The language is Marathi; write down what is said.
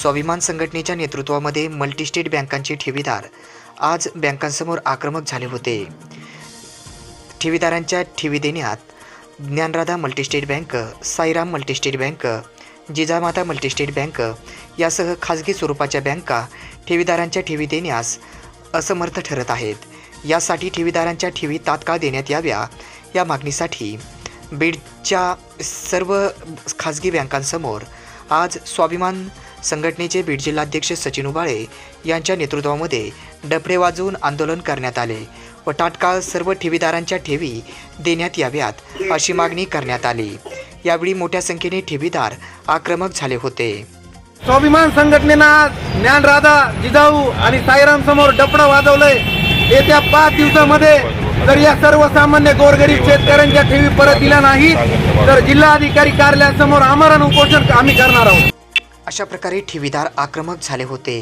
स्वाभिमान संघटनेच्या नेतृत्वामध्ये मल्टीस्टेट बँकांचे ठेवीदार आज बँकांसमोर आक्रमक झाले होते. ठेवीदारांच्या ठेवी देण्यात Dnyanradha multistate bank Sairam multistate bank Jijamata multistate bank यासह खाजगी स्वरूपाच्या बँका ठेवीदारांच्या ठेवी देण्यास असमर्थ ठरत आहेत. यासाठी ठेवीदारांच्या ठेवी तात्काळ देण्यात याव्या या मागणीसाठी बीडच्या सर्व खाजगी बँकांसमोर आज स्वाभिमान संघटनेचे बीड जिल्हाध्यक्ष सचिन उबाळे यांच्या नेतृत्वामध्ये डफडे वाजवून आंदोलन करण्यात आले व तात्काळ सर्व ठेवीदारांच्या ठेवी देण्यात याव्यात अशी मागणी करण्यात आली. यावेळी मोठ्या संख्येने ठेवीदार आक्रमक झाले होते. स्वाभिमान संघटनेनं आज ज्ञानराधा जिजाऊ आणि साईराम समोर डपडं वाजवलंय. येत्या पाच दिवसामध्ये जर या सर्वसामान्य गोरगरीब शेतकऱ्यांच्या ठेवी परत दिल्या नाही तर जिल्हाधिकारी कार्यालयासमोर आमरण उपोषण आम्ही करणार आहोत. अशा प्रकारे ठेवीदार आक्रमक झाले होते.